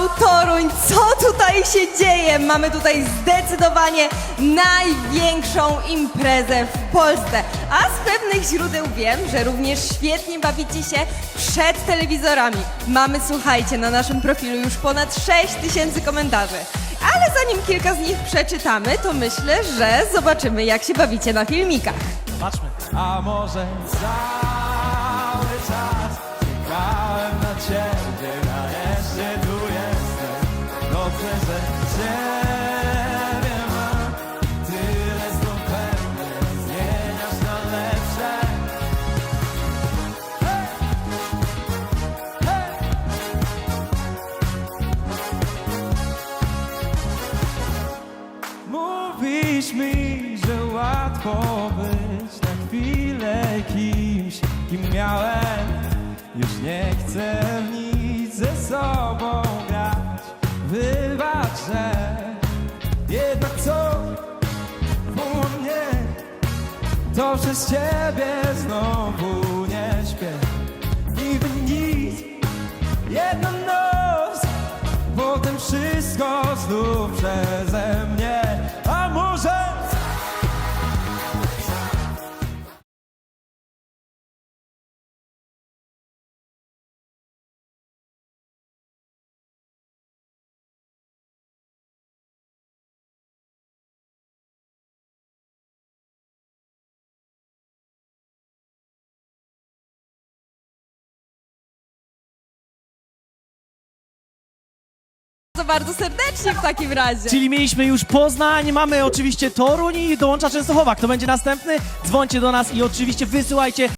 Wow, Toruń, co tutaj się dzieje? Mamy tutaj zdecydowanie największą imprezę w Polsce. A z pewnych źródeł wiem, że również świetnie bawicie się przed telewizorami. Mamy, słuchajcie, na naszym profilu już ponad 6 tysięcy komentarzy. Ale zanim kilka z nich przeczytamy, to myślę, że zobaczymy, jak się bawicie na filmikach. Patrzmy. A może cały czas czekałem na ciebie, Mówisz mi, że łatwo być na chwilę kimś, kim miałem. Już nie chcę w to przez ciebie znowu nie śpię. Niby nic, jedna noc, potem wszystko znów przeze mnie. Bardzo, serdecznie w takim razie. Czyli mieliśmy już Poznań, mamy oczywiście Toruń i dołącza Częstochowa. Kto będzie następny? Dzwońcie do nas i oczywiście wysyłajcie